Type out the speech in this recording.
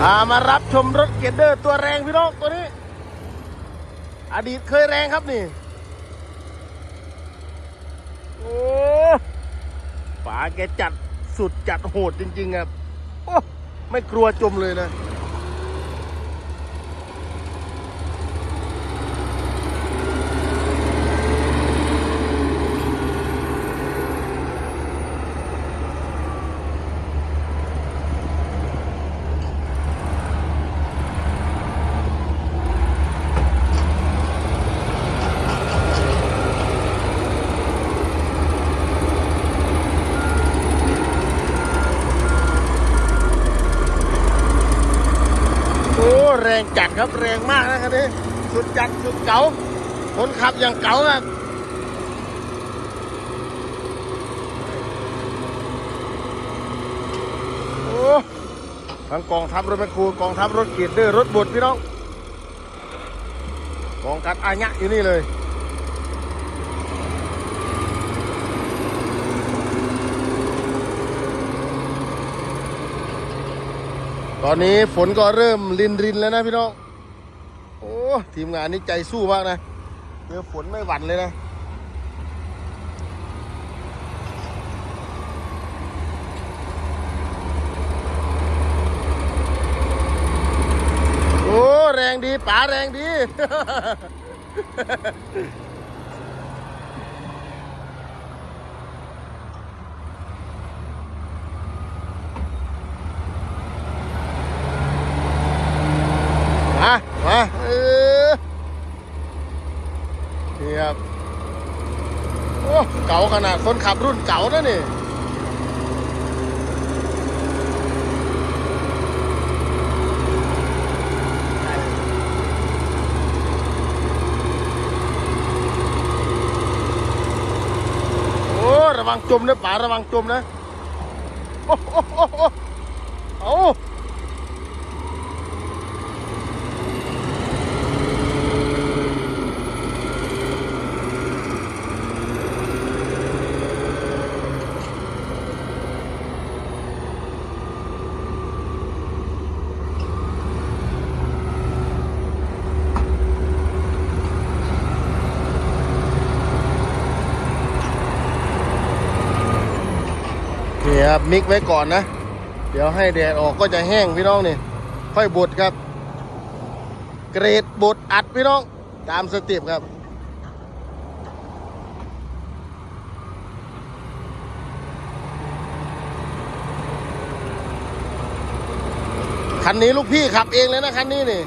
พามารับชมรถเกียร์เดอร์ตัวแรงพี่น้องตัวนี้ อดีตเคยแรงครับนี่ โอ้ป๋าแกจัดสุดจัดโหดจริง ๆ ครับ โอ้ ไม่กลัวจมเลยนะ โอ้ แรงจัดครับแรงมากนะครับนี่สุดจัดสุดเก๋าคนขับอย่างเก๋าครับโอ้ทั้งกองทัพรถแมคโครกองทัพรถเกียร์เดอร์รถบดพี่น้องกองกัดอาญะอยู่นี่เลย ตอนนี้ฝนก็เริ่มรินรินแล้วนะพี่น้อง โอ้ทีมงานนี้ใจสู้มากนะเจอฝนไม่หวั่นเลยนะ โอ้ แรงดีป๋าแรงดี มาเออนี่ครับโอ้เก่าขนาดคนขับรุ่นเก่านะนี่โอ้ระวังจมนะป๋าระวังจมนะโอ้โหโอ้โหโอ้โห นี่ครับมิกไว้ก่อนนะ เดี๋ยวให้แดดออกก็จะแห้งพี่น้องนี่ ค่อยบดครับ เกรดบดอัดพี่น้อง ตามสเต็ปครับคันนี้ลูกพี่ขับเองเลยนะคันนี้นี่